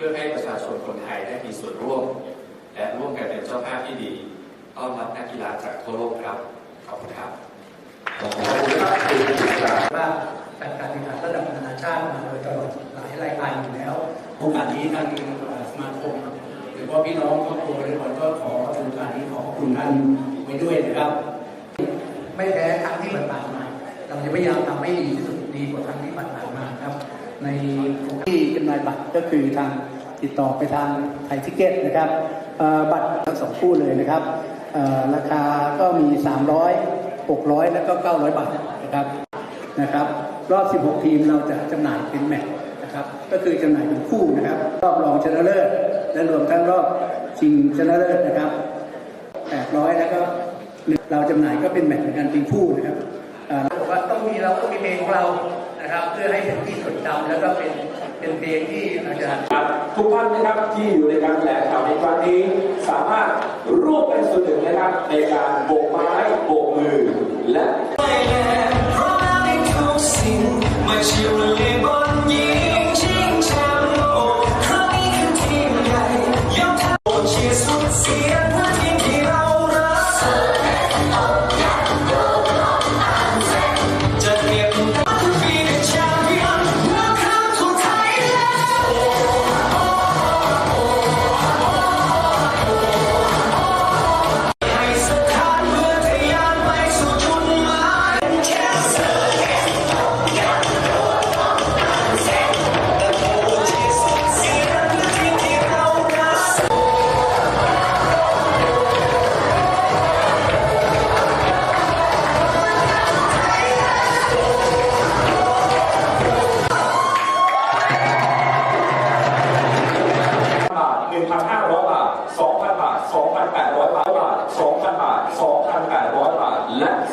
พื่อให้ประชาชนคนไทยได้มีส่วนร่วม และร่วมกันเป็นเจ้าภาพที่ดีต้อนรับนักกีฬาจากทั่วโลกครับ ขอบคุณครับขอบคุณครับคุณจิตราว่าการการแข่งขันระดับนานาชาติมาโดยตลอดหลายรายการอยู่แล้วโอกาสนี้ทางสมาคมหรือว่าพี่น้องครอบครัวทุกคนก็ขอถือโอกาสนี้ขอขอบคุณท่านไว้ด้วยนะครับ ไม่แพ้ครั้งที่ผ่านมาเราจะพยายามทำให้ดีที่สุดดีกว่าครั้งที่ผ่านมาครับ ในที่จำหน่ายบัตรก็คือทางติดต่อไปทางไทยทิเก็ตนะครับบัตรทั้งสองคู่เลยนะครับราคาก็มี 300 600 แล้วก็ 900 บาทนะครับนะครับ รอบ 16 ทีมเราจะจำหน่ายเป็นแมตช์นะครับ ก็คือจำหน่ายเป็นคู่นะครับ รอบรองชนะเลิศและรวมทั้งรอบชิงชนะเลิศนะครับ 800 แล้วก็เราจำหน่ายก็เป็นแมตช์เหมือนกันเป็นคู่นะครับอ่าบอกว่าต้องมีเราต้องมีเพลงของเรา นะครับ เพื่อให้เป็นที่จดจำแล้วก็เป็นเป็นเพลงที่อาจารย์ครับทุกท่านนะครับที่อยู่ในการแถลงข่าวในครั้งนี้ สามารถร่วมเป็นส่วนหนึ่งนะครับในการโบกไม้โบกมือและเพราะในทุกสิ่งไม่ใช่วอลเล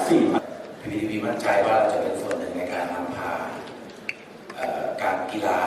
สี่พันพีพีมั่นใจว่าเราจะเป็นส่วนหนึ่งในการนำพาการกีฬา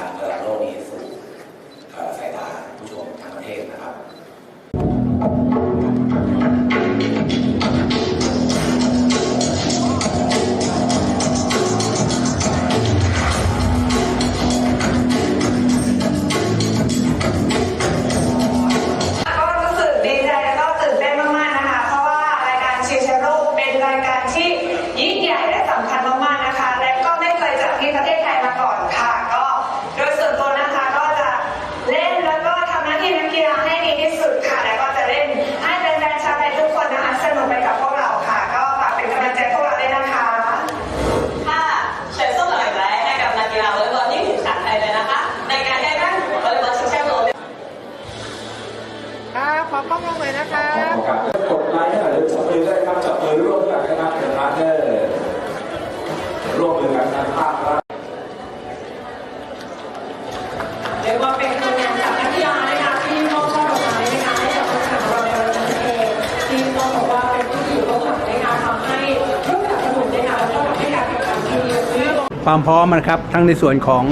ความพร้อมนะครับทั้งในส่วนของ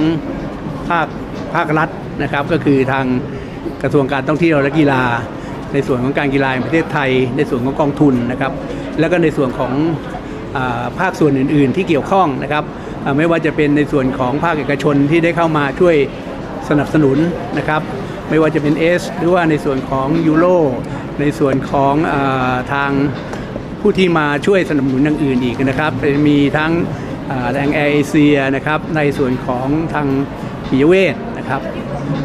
ภาคภาครัฐนะครับ ก็คือทางกระทรวงการท่องเที่ยวและกีฬา ในส่วนของการกีฬาแห่งประเทศไทย ในส่วนของกองทุนนะครับ แล้วก็ในส่วนของภาคส่วนอื่น ๆ ที่เกี่ยวข้องนะครับไม่ว่าจะเป็นในส่วนของภาคเอกชนที่ได้เข้ามาช่วยสนับสนุนนะครับ ไม่ว่าจะเป็นเอสหรือว่าในส่วนของยูโรในส่วนของอทางผู้ที่มาช่วยสนับสนุนอย่างอื่นอีกนะครับมีทั้ง อ่างแอร์เอเชียนะครับในส่วนของทางปิยเวทนะครับ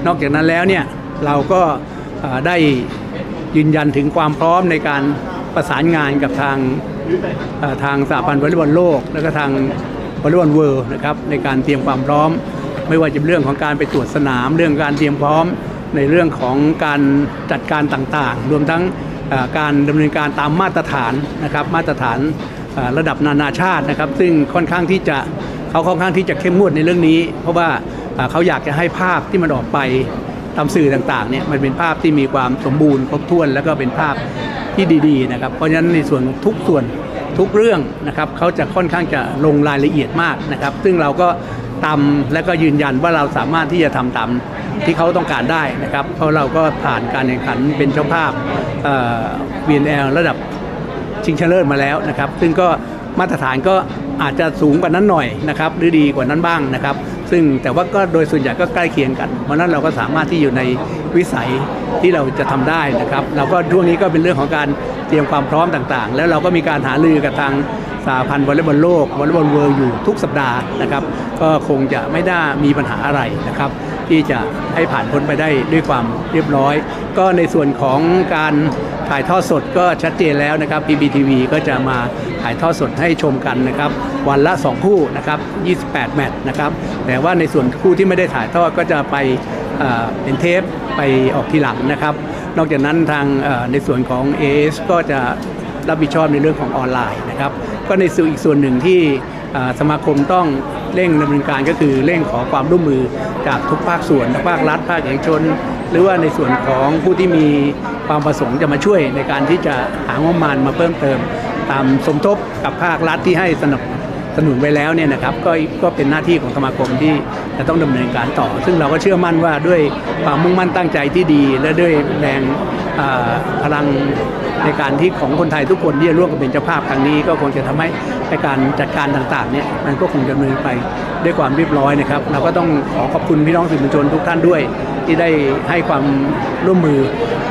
นอกจากนั้นแล้วเนี่ยเราก็ได้ยืนยันถึงความพร้อมในการประสานงานกับทางทางสหพันธ์วอลเลย์บอลโลก และก็ทางวอลเลย์บอลเวิลด์นะครับในการเตรียมความพร้อม ไม่ว่าจะเป็นเรื่องของการไปตรวจสนามเรื่องการเตรียมพร้อมในเรื่องของการจัดการต่างๆ รวมทั้งการดำเนินการตามมาตรฐานนะครับมาตรฐาน ระดับนานาชาตินะครับ ซึ่งค่อนข้างที่จะเขาค่อนข้างที่จะเข้มงวดในเรื่องนี้ เพราะว่าเขาอยากจะให้ภาพที่มันออกไปตามสื่อต่างๆเนี่ยมันเป็นภาพที่มีความสมบูรณ์ครบถ้วน แล้วก็เป็นภาพที่ดีๆนะครับ เพราะฉะนั้นในส่วนทุกส่วนทุกเรื่องนะครับเขาจะค่อนข้างจะลงรายละเอียดมากนะครับ ซึ่งเราก็ตามและก็ยืนยันว่าเราสามารถที่จะทำตามที่เขาต้องการได้นะครับ เพราะเราก็ผ่านการแข่งขันเป็นเจ้าภาพเอ่อ VNL ระดับ ชิงชนะเลิศมาแล้วนะครับ ซึ่งก็มาตรฐานก็อาจจะสูงกว่านั้นหน่อยนะครับหรือดีกว่านั้นบ้างนะครับ ซึ่งแต่ว่าก็โดยส่วนใหญ่ก็ใกล้เคียงกัน เพราะนั้นเราก็สามารถที่อยู่ในวิสัยที่เราจะทำได้นะครับเราก็ช่วงนี้ก็เป็นเรื่องของการเตรียมความพร้อมต่างๆ แล้วเราก็มีการหารือกับทางสหพันธ์วอลเลย์บอลโลกวอลเลย์บอลเวิลด์อยู่ทุกสัปดาห์นะครับ ก็คงจะไม่ได้มีปัญหาอะไรนะครับ ที่จะให้ผ่านพ้นไปได้ด้วยความเรียบร้อย ก็ในส่วนของการถ่ายทอดสดก็ชัดเจนแล้วนะครับ PPTV ก็จะมาถ่ายทอดสดให้ชมกันนะครับ วันละ 2 คู่นะครับ 28 แมตช์นะครับ แต่ว่าในส่วนคู่ที่ไม่ได้ถ่ายทอดก็จะไปเเป็นเทปไปออกทีหลังนะครับ นอกจากนั้นทางในส่วนของ AS ก็จะรับผิดชอบในเรื่องของออนไลน์นะครับ ก็ในส่วนอีกส่วนหนึ่งที่สมาคมต้อง เร่งดำเนินการก็คือเร่งขอความร่วมมือจากทุกภาคส่วนภาครัฐภาคเอกชน หรือว่าในส่วนของผู้ที่มีความประสงค์จะมาช่วยในการที่จะหางบประมาณมาเพิ่มเติม ตามสมทบกับภาครัฐที่ให้สนับสนุนไว้แล้วเนี่ยนะครับก็ก็เป็นหน้าที่ของสมาคมที่จะต้องดำเนินการต่อ ซึ่งเราก็เชื่อมั่นว่าด้วยความมุ่งมั่นตั้งใจที่ดี และด้วยแรงพลัง ในการที่ของคนไทยทุกคนที่จะร่วมกันเป็นเจ้าภาพครั้งนี้ ก็คงจะทำให้ในการจัดการต่างๆเนี่ยมันก็คงดำเนินไปด้วยความเรียบร้อยนะครับเราก็ต้องขอขอบคุณพี่น้องสื่อมวลชนทุกท่านด้วย ที่ได้ให้ความร่วมมือ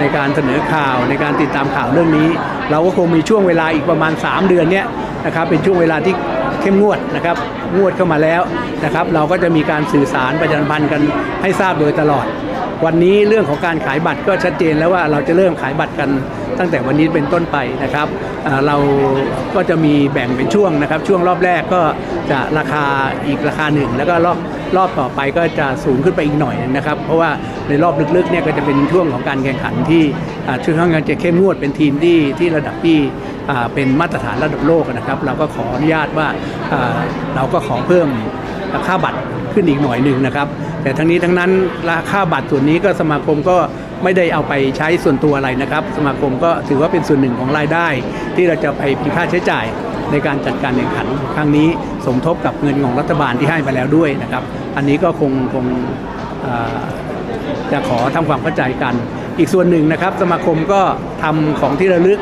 ในการเสนอข่าวในการติดตามข่าวเรื่องนี้ เราก็คงมีช่วงเวลาอีกประมาณ 3 เดือนเนี้ยนะครับเป็นช่วงเวลาที่เข้มงวดนะครับงวดเข้ามาแล้วนะครับ เราก็จะมีการสื่อสารประชาสัมพันธ์กันให้ทราบโดยตลอด วันนี้เรื่องของการขายบัตรก็ชัดเจนแล้วว่าเราจะเริ่มขายบัตรกันตั้งแต่วันนี้เป็นต้นไปนะครับ เราก็จะมีแบ่งเป็นช่วงนะครับ ช่วงรอบแรกก็จะราคาอีกราคาหนึ่ง แล้วก็รอบรอบต่อไปก็จะสูงขึ้นไปอีกหน่อยนะครับ เพราะว่าในรอบลึกๆเนี่ยก็จะเป็นช่วงของการแข่งขันที่ช่วงของการจะเข้มงวดเป็นทีมที่ที่ระดับที่เป็นมาตรฐานระดับโลกนะครับ เราก็ขออนุญาตว่าเราก็ขอเพิ่ม ราคาบัตรขึ้นอีกหน่อยหนึ่งนะครับ แต่ทั้งนี้ทั้งนั้นราคาบัตรส่วนนี้ก็สมาคมก็ไม่ได้เอาไปใช้ส่วนตัวอะไรนะครับ สมาคมก็ถือว่าเป็นส่วนหนึ่งของรายได้ ที่เราจะไปเป็นค่าใช้จ่ายในการจัดการแข่งขันครั้งนี้สมทบกับเงินของรัฐบาลที่ให้มาแล้วด้วยนะครับ อันนี้ก็คงคงจะขอทำความเข้าใจกัน อีกส่วนหนึ่งนะครับ สมาคมก็ทำของที่ระลึก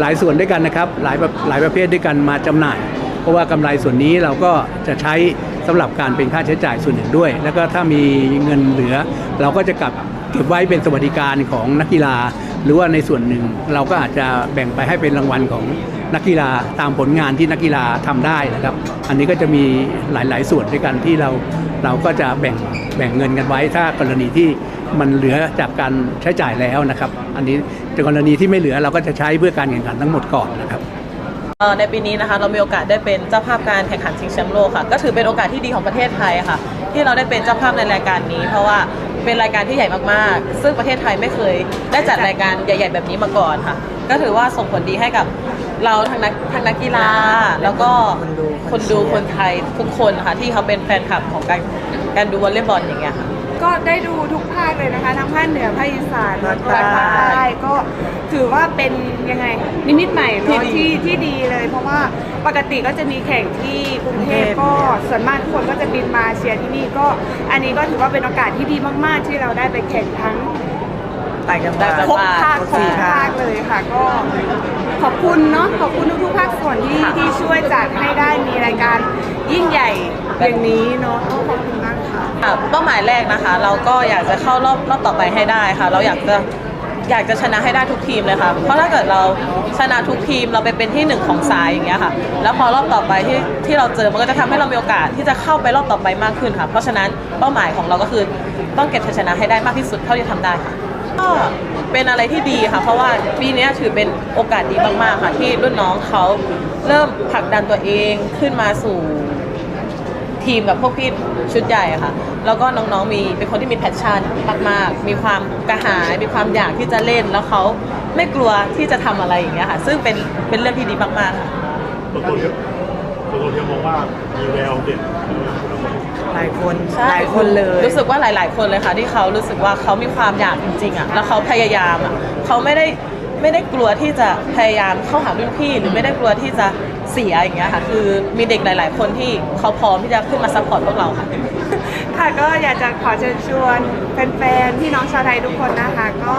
หลายส่วนด้วยกันนะครับ หลายแบบหลายประเภทด้วยกันมาจำหน่าย เพราะว่ากำไรส่วนนี้เราก็จะใช้ สำหรับการเป็นค่าใช้จ่ายส่วนหนึ่งด้วย แล้วก็ถ้ามีเงินเหลือ เราก็จะกลับเก็บไว้เป็นสวัสดิการของนักกีฬา หรือว่าในส่วนหนึ่งเราก็อาจจะแบ่งไปให้เป็นรางวัลของนักกีฬาตามผลงานที่นักกีฬาทำได้นะครับ อันนี้ก็จะมีหลาย ๆ ส่วนด้วยกันที่เราเราก็จะแบ่งแบ่งเงินกันไว้ ถ้ากรณีที่มันเหลือจากการใช้จ่ายแล้วนะครับ อันนี้แต่กรณีที่ไม่เหลือเราก็จะใช้เพื่อการแข่งขันทั้งหมดก่อนนะครับ ในปีนี้นะคะเรามีโอกาสได้เป็นเจ้าภาพการแข่งขันชิงแชมป์โลกค่ะ ก็ถือเป็นโอกาสที่ดีของประเทศไทยค่ะ ที่เราได้เป็นเจ้าภาพในรายการนี้ เพราะว่าเป็นรายการที่ใหญ่มากๆ ซึ่งประเทศไทยไม่เคยได้จัดรายการใหญ่ ๆ แบบนี้มาก่อนค่ะ ก็ถือว่าส่งผลดีให้กับเราทั้งนักทั้งนักกีฬา แล้วก็คนดูคนไทยทุกคนค่ะที่เขาเป็นแฟนคลับของการการดูวอลเลย์บอลอย่างเงี้ยค่ะ ก็ได้ดูทุกภาคเลยนะคะ ทั้งภาคเหนือภาคอีสานแล้วก็ภาคใต้ก็ถือว่าเป็นยังไงนิมิตใหม่เนาะที่ที่ดีเลย เพราะว่าปกติก็จะมีแข่งที่กรุงเทพก็ส่วนมากทุกคนก็จะบินมาเชียร์ที่นี่ก็อันนี้ก็ถือว่าเป็นโอกาสที่ดีมาก ๆ ที่เราได้ไปแข่งทั้ง ต่างจังหวัด ครบภาคครบภาคเลยค่ะก็ขอบคุณเนาะขอบคุณทุกๆภาคส่วนที่ที่ช่วยจัดให้ได้มีรายการยิ่งใหญ่อย่างนี้เนาะก็ขอบคุณมาก ค่ะเป้าหมายแรกนะคะ เราก็อยากจะเข้ารอบรอบต่อไปให้ได้ค่ะ เราอยากจะอยากจะชนะให้ได้ทุกทีมเลยค่ะ เพราะถ้าเกิดเราชนะทุกทีมเราไปเป็นที่หนึ่งของสายอย่างเงี้ยค่ะ แล้วพอรอบต่อไปที่ที่เราเจอมันก็จะทำให้เรามีโอกาสที่จะเข้าไปรอบต่อไปมากขึ้นค่ะ เพราะฉะนั้นเป้าหมายของเราก็คือต้องเก็บชัยชนะให้ได้มากที่สุดเท่าที่ทำได้ค่ะก็เป็นอะไรที่ดีค่ะ เพราะว่าปีนี้ถือเป็นโอกาสดีมากๆค่ะ ที่รุ่นน้องเขาเริ่มผลักดันตัวเองขึ้นมาสู่ ทีมกับพวกพี่ชุดใหญ่อะค่ะ แล้วก็น้องๆมีเป็นคนที่มีแพชชั่นมากๆ มีความกระหาย มีความอยากที่จะเล่นแล้วเขาไม่กลัวที่จะทำอะไรอย่างเงี้ยค่ะ ซึ่งเป็นเป็นเรื่องที่ดีมากๆค่ะ ตัวตัวเดียวตัวตัวเดียวมองว่ามีแววเด่นหลายคนใช่หลายคนเลยรู้สึกว่าหลาย ๆ คนเลยค่ะ ที่เขารู้สึกว่าเขามีความอยากจริงๆอะแล้วเขาพยายามอะเขาไม่ได้ไม่ได้กลัวที่จะพยายามเข้าหารุ่นพี่ หรือไม่ได้กลัวที่จะ เสียอย่างเงี้ยค่ะ คือมีเด็กหลาย ๆ คนที่เขาพร้อมที่จะขึ้นมาซัพพอร์ตพวกเราค่ะ ค่ะก็อยากจะขอเชิญชวนแฟนๆพี่น้องชาวไทยทุกคนนะคะก็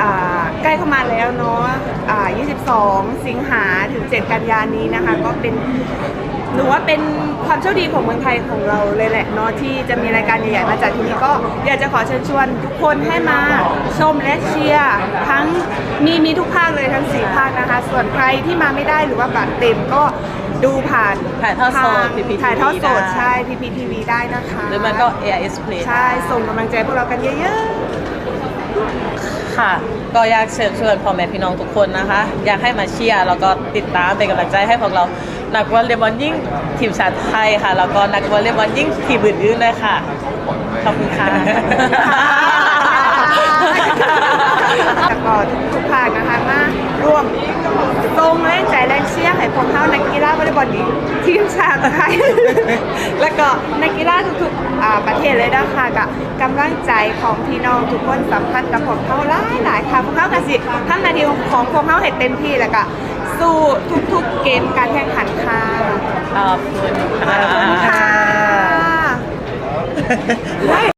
อ่าใกล้เข้ามาแล้วเนาะอ่า22 สิงหาถึง 7 กันยานี้นะคะ ก็เป็น หนูว่าเป็นความโชคดีของเมืองไทยของเราเลยแหละเนาะที่จะมีรายการใหญ่ๆมาจัดที่นี่ก็อยากจะขอเชิญชวนทุกคนให้มาชมและเชียร์ทั้งมีมีทุกภาคเลยทั้งสี่ภาคนะคะ ส่วนใครที่มาไม่ได้หรือว่าบัตรเต็มก็ดูผ่านถ่ายทอดสดทาง PPTV ถ่ายทอดสดได้ ใช่ PPTV ได้นะคะหรือมันก็ AIS Play ใช่ส่งกำลังใจพวกเรากันเยอะๆค่ะ ก็อยากเชิญชวนพ่อแม่พี่น้องทุกคนนะคะ อยากให้มาเชียร์แล้วก็ติดตามเป็นกำลังใจให้พวกเรา นักวอลเลย์บอลยิ่งทีมชาติไทยค่ะ แล้วก็นักวอลเลย์บอลยิ่งทีมอื่นๆด้วยค่ะ ขอบคุณค่ะแล้วก็ทุกภาคนะคะมาร่วมตรงแรงใจแรงเชียร์ให้พวกเขานักกีฬาวอลเลย์บอลหญิงทีมชาติไทย แล้วก็นักกีฬาทุกๆประเทศเลยนะคะกับกำลังใจของพี่น้องทุกคนสำคัญกับพวกเขาหลายหลายๆค่ะพวกเขากสิทำหนาทีของพวกเขาให้เต็มที่แล้วก็ สู้ทุกๆเกมการแข่งขันค่ะขอบคุณขอบคุณค่ะ